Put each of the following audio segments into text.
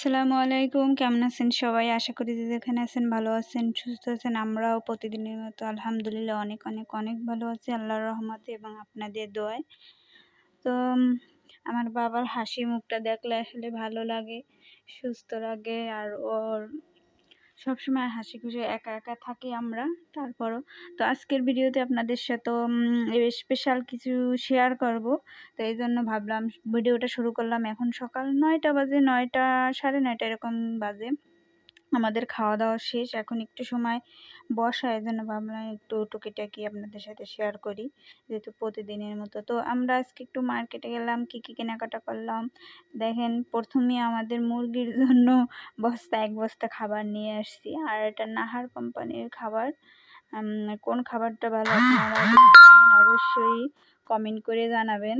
আসসালামু আলাইকুম। কেমন আছেন সবাই? আশা করি যে যেখানে আছেন ভালো আছেন, সুস্থ আছেন। আমরাও প্রতিদিনের মতো আলহামদুলিল্লাহ অনেক অনেক অনেক ভালো আছি। আল্লাহর রহমতে এবং আপনাদের দোয়ায়। তো আমার বাবার হাসি মুখটা দেখলে আসলে ভালো লাগে, সুস্থ লাগে আর ওর সবসময় হাসি খুশি একা একা থাকি আমরা। তারপরও তো আজকের ভিডিওতে আপনাদের সাথে স্পেশাল কিছু শেয়ার করব। তো এই জন্য ভাবলাম, ভিডিওটা শুরু করলাম এখন সকাল নয়টা বাজে, নয়টা, সাড়ে নয়টা এরকম বাজে। আমাদের খাওয়া দাওয়া শেষ। এখন একটু সময় বসা এই জন্য ভাবলাম একটু টুকিটাকি আপনাদের সাথে শেয়ার করি, যেহেতু প্রতিদিনের মতো। তো আমরা আজকে একটু মার্কেটে গেলাম, কি কি কেনাকাটা করলাম? দেখেন, প্রথমে আমাদের মুরগির জন্য বস্তা, এক বস্তা খাবার নিয়ে আসছি। আর এটা নাহার কোম্পানির খাবার। কোন খাবারটা ভালো আপনারা অবশ্যই কমেন্ট করে জানাবেন।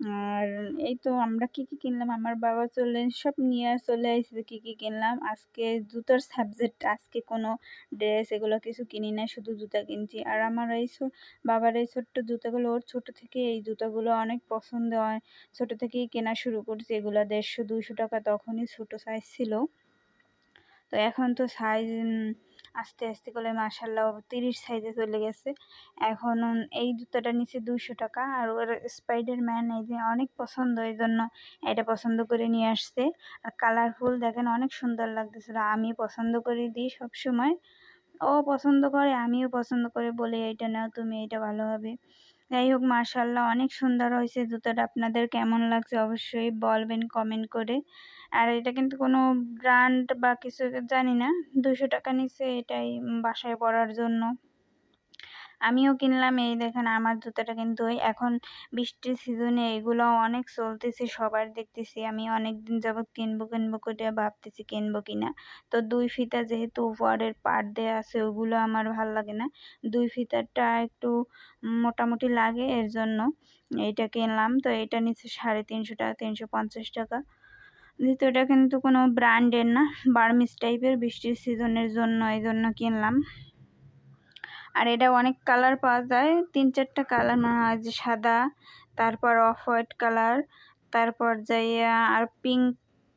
আর এই তো আমরা কি কি কিনলাম? আমার বাবা চলে, সব নিয়ে চলে আসছে কি কি কিনলাম। আজকে জুতোর সাবজেক্ট আজকে কোনো ড্রেস এগুলো কিছু কিনি না শুধু জুতা কিনছি। আর আমার এই বাবার এই ছোট্ট জুতাগুলো, ওর ছোট থেকে এই জুতাগুলো অনেক পছন্দ হয়। ছোট থেকেই কেনা শুরু করছি এগুলো। দেড়শো দুশো টাকা তখনই ছোট সাইজ ছিল। তো এখন তো সাইজ আস্তে আস্তে করে মাশাল্লাহ তিরিশ সাইজে চলে গেছে। এখন এই জুতোটা নিচে দুইশো টাকা আর ওর স্পাইডার ম্যান এই যে অনেক পছন্দ, এই জন্য এটা পছন্দ করে নিয়ে আসছে। আর কালারফুল দেখেন অনেক সুন্দর লাগতেছিল আমি পছন্দ করে দিই সবসময়। ও পছন্দ করে, আমিও পছন্দ করে বলে এটা নাও, তুমি এটা ভালো হবে। যাই হোক মার্শাল্লাহ অনেক সুন্দর হয়েছে জুতোটা। আপনাদের কেমন লাগছে অবশ্যই বলবেন কমেন্ট করে। আর এটা কিন্তু কোনো ব্র্যান্ড বা কিছু জানি না দুশো টাকা নিচ্ছে এটাই বাসায় পরার জন্য। আমিও কিনলাম, এই দেখেন আমার জুতাটা কিন্তু এখন বৃষ্টির সিজনে এগুলো অনেক চলতেছে, সবার দেখতেছি। আমি অনেক দিন যাবৎ কিনবো কিনবো করে ভাবতেছি কিনবো কিনা তো দুই ফিতা যেহেতু উপরের পাট দেওয়া আছে, ওগুলো আমার ভালো লাগে না। দুই ফিতারটা একটু মোটামুটি লাগে, এর জন্য এইটা কিনলাম। তো এটা নিচ্ছে সাড়ে তিনশো টাকা, তিনশো পঞ্চাশ টাকা। যেহেতু এটা কিন্তু কোনো ব্র্যান্ডের না বার্মিস টাইপের বৃষ্টির সিজনের জন্য, এই জন্য কিনলাম। আর এটা অনেক কালার পাওয়া যায়। তিন চারটা কালার মনে হয় যে সাদা, তারপর অফ হোয়াইট কালার, তারপর যাই আর পিঙ্ক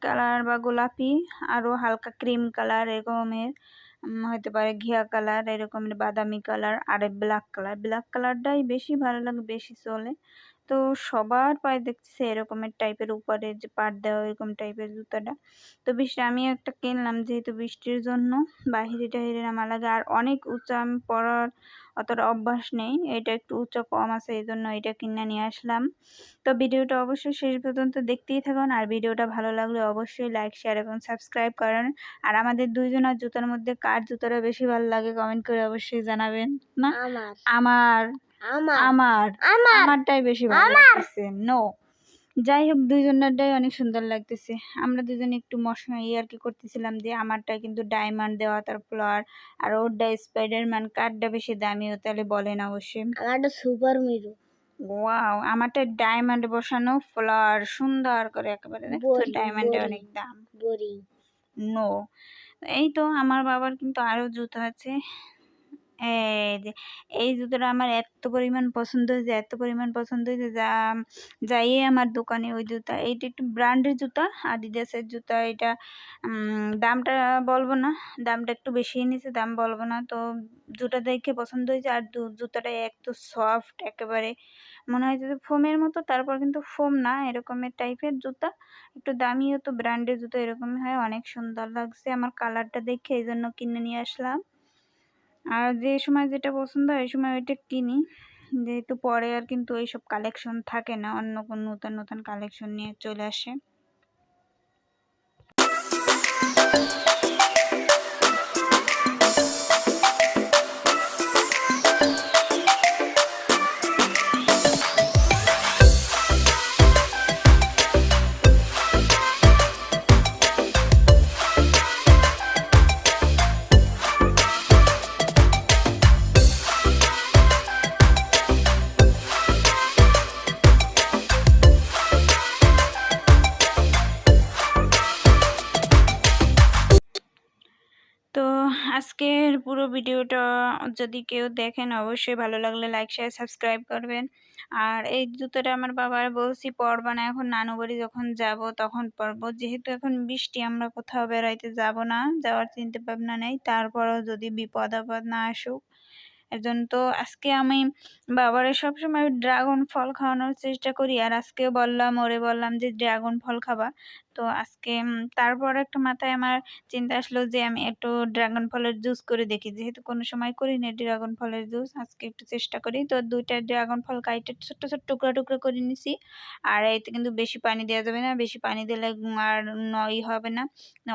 কালার বা গোলাপি, আরও হালকা ক্রিম কালার এরকমের হতে পারে ঘিয়া কালার, এরকমের বাদামি কালার, আর ব্ল্যাক কালার। ব্ল্যাক কালারটাই বেশি ভালো লাগে, বেশি চলে। তো সবার পায়ে দেখতেছে এরকমের টাইপের উপরে যে পাট দেওয়া এরকম টাইপের জুতাটা। তো বৃষ্টি আমি একটা কিনলাম যেহেতু বৃষ্টির জন্য বাহিরে টাহিরে নামা লাগে। আর অনেক উঁচা আমি পরার অতটা অভ্যাস নেই এটা একটু উঁচা কম আছে এই জন্য এটা কিনে নিয়ে আসলাম। তো ভিডিওটা অবশ্যই শেষ পর্যন্ত দেখতেই থাকুন। আর ভিডিওটা ভালো লাগলে অবশ্যই লাইক শেয়ার এবং সাবস্ক্রাইব করেন। আর আমাদের দুইজনের জুতার মধ্যে কার জুতাটা বেশি ভালো লাগে কমেন্ট করে অবশ্যই জানাবেন না? আমার। আমার আমারটাই বেশি ভালো লাগতেছে নো যাই হোক দুইজনেরটাই অনেক সুন্দর লাগতেছে। আমরা দুজনে একটু মশা আর কি করতেছিলাম যে আমারটা কিন্তু ডায়মন্ড দেওয়া তার ফ্লাওয়ার আর ওরটা স্পাইডারম্যান কারটা বেশি দামিও তাহলে বলেন অবশ্যই। আমারটা সুপার মিরু ওয়াও আমারটা ডায়মন্ড বসানো ফ্লাওয়ার সুন্দর করে একেবারে ডায়মন্ডে অনেক দাম। নো এই তো আমার বাবার কিন্তু আরও জুতো আছে। এই জুতোটা আমার এত পরিমাণ পছন্দ হয়েছে, এত পরিমাণ পছন্দ হয়েছে যা, যাই আমার দোকানে ওই জুতা, এইটা একটু ব্র্যান্ডের জুতা, আদিদাসের জুতা, এটা দামটা বলব না, দামটা একটু বেশি নিয়েছে দাম বলব না, তো জুতা দেখে পছন্দ হয়েছে, আর জুতাটা এত সফট একেবারে মনে হয় যে ফোমের মতো, তারপর কিন্তু ফোম না, এরকমের টাইপের জুতা, একটু দামিও তো, ব্র্যান্ডের জুতো এরকমই হয়, অনেক সুন্দর লাগছে আমার কালারটা দেখে এই জন্য কিনে নিয়ে আসলাম। আর যে সময় যেটা পছন্দ হয়, ওই সময় ওইটা কিনি। যেহেতু পরে আর কিন্তু এইসব কালেকশন থাকে না, অন্য কোনো নতুন নতুন কালেকশন নিয়ে চলে আসে। পুরো ভিডিওটা যদি কেউ দেখেন, অবশ্যই ভালো লাগলে লাইক শেয়ার সাবস্ক্রাইব করবেন। আর এই জুতোটা আমার বাবার বলছি, পরবা না, এখন নানু বাড়ি যখন যাব তখন পরবো। যেহেতু এখন বৃষ্টি, আমরা কোথাও বেড়াইতে যাব না, যাওয়ার চিন্তা ভাবনা নেই। তারপরও যদি বিপদ আপদ না আসুক, এজন্য তো আজকে আমি বাবারে সবসময় ড্রাগন ফল খাওয়ানোর চেষ্টা করি। আর আজকেও বললাম, ওরে বললাম যে, ড্রাগন ফল খাবা। তো আজকে তারপর একটা মাথায় আমার চিন্তা আসলো যে আমি একটু ড্রাগন ফলের জুস করে দেখি। যেহেতু কোনো সময় করি না ড্রাগন ফলের জুস, আজকে একটু চেষ্টা করি। তো দুইটা ড্রাগন ফল কাইটে ছোট্ট ছোট্ট টুকরা টুকরা করে নিছি। আর এতে কিন্তু বেশি পানি দেওয়া যাবে না, বেশি পানি দিলে আর নয় হবে না।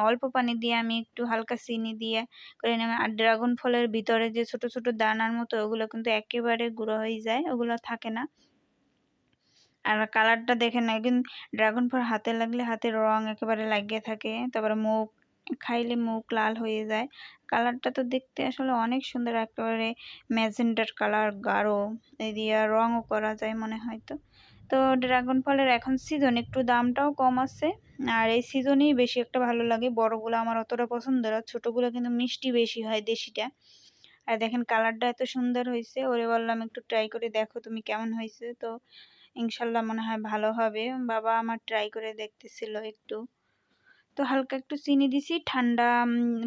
অল্প পানি দিয়ে আমি একটু হালকা চিনি দিয়ে করে নেব আর ড্রাগন ফলের ভিতরে যে ছোট ছোট দানার মতো, ওগুলো কিন্তু একেবারে গুঁড়ো হয়ে যায়, ওগুলো থাকে না। আর কালারটা দেখে না একদিন ড্রাগন ফল হাতে লাগলে হাতের রং একেবারে লাগিয়ে থাকে, তারপরে মুখ, খাইলে মুখ লাল হয়ে যায়। কালারটা তো দেখতে আসলে অনেক সুন্দর, একেবারে ম্যাজেন্ডার কালার, গাঢ়। এই দিয়ে রঙও করা যায় মনে হয় তো। তো ড্রাগন ফলের এখন সিজন একটু দামটাও কম আছে। আর এই সিজনেই বেশি একটা ভালো লাগে, বড়গুলো আমার অতটা পছন্দ না, ছোটোগুলো কিন্তু মিষ্টি বেশি হয় দেশিটা। আর দেখেন কালারটা এত সুন্দর হয়েছে ওরে বললাম একটু ট্রাই করে দেখো তুমি কেমন হয়েছে তো ইনশাল্লাহ মনে হয় ভালো হবে। বাবা আমার ট্রাই করে দেখতেছিল একটু। তো হালকা একটু চিনি দিছি, ঠান্ডা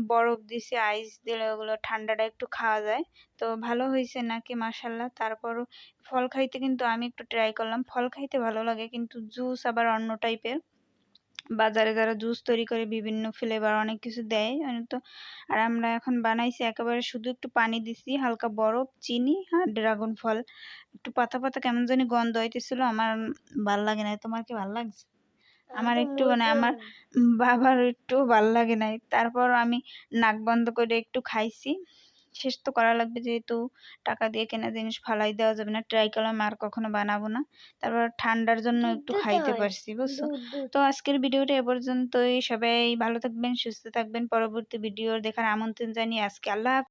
বরফ দিছি আইস দিলে ওগুলো ঠান্ডাটা একটু খাওয়া যায়। তো ভালো হয়েছে নাকি মাসাল্লাহ তারপর ফল খাইতে কিন্তু আমি একটু ট্রাই করলাম। ফল খাইতে ভালো লাগে কিন্তু জুস আবার অন্য টাইপের বাজারে যারা জুস তৈরি করে বিভিন্ন ফ্লেভার অনেক কিছু দেয় তো আর আমরা এখন বানাইছি একেবারে শুধু একটু পানি দিছি হালকা বরফ চিনি আর ড্রাগন ফল। একটু পাতা পাতা কেমন জানি গন্ধ হইতেছিল আমার ভালো লাগে না তোমার কি ভালো লাগছে? আমার একটু মানে আমার বাবার একটু ভালো লাগে নাই। তারপর আমি নাক বন্ধ করে একটু খাইছি। শেষ তো করা লাগবে যেহেতু টাকা দিয়ে কেনা জিনিস ফালাই দেওয়া যাবে না। ট্রাই করলাম আর কখনো বানাবো না। তারপর ঠান্ডার জন্য একটু খাইতে পারছি বুঝছ? তো আজকের ভিডিওটা এ পর্যন্তই। সবাই ভালো থাকবেন সুস্থ থাকবেন। পরবর্তী ভিডিও দেখার আমন্ত্রণ জানিয়ে আজকে আল্লাহ